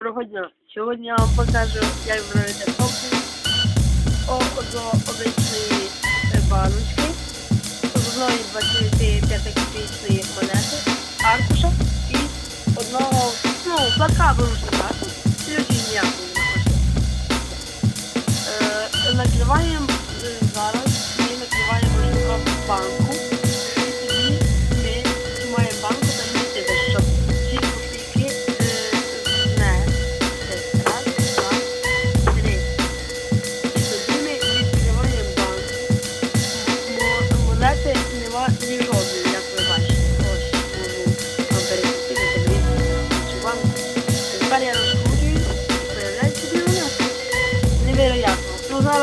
Доброго дня. Сьогодні я вам покажу, як зробити фокус о- до обичної баночки, одної 25-копійчної монети, аркуша і одного, ну, платка так, ключі ніякої не хоче. Е, накриваємо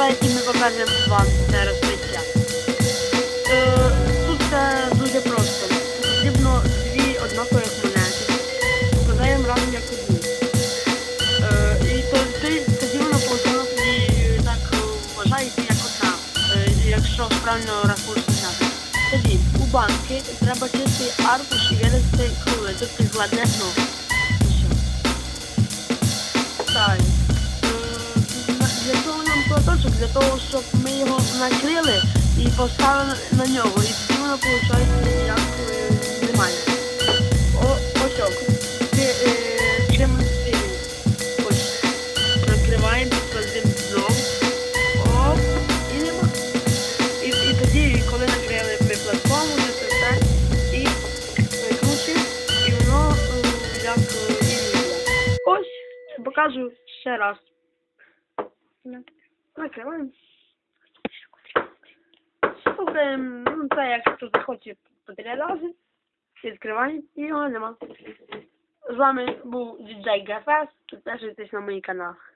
І ми покажемо вам це розкриття. Е, Тут все дуже просто. Потрібно дві однакових монети. Складаємо разом як одну. Е, І то, ти, тоді воно получало тоді так вважається як одна, е, якщо правильно рахуєш зняти. Тоді у банки треба чистий аркуш і вирізати круги, тут ти гладне дно. Того, щоб ми його накрили і поставили на нього. І тоді воно виходить як е, немає. О, ось ок. Е. Ось. Накриваємо, підкладемо. Оп, і. І, і тоді, коли накрили ми платформу, це все і викручуємо, і воно е, як е. Ось, покажу ще раз. nagrałam. Potem, no tak jak tu zachodzi po tyle razy, jest grywanie i ona nie ma. Z wami był DJ Gafas, też jesteś na moich kanałach.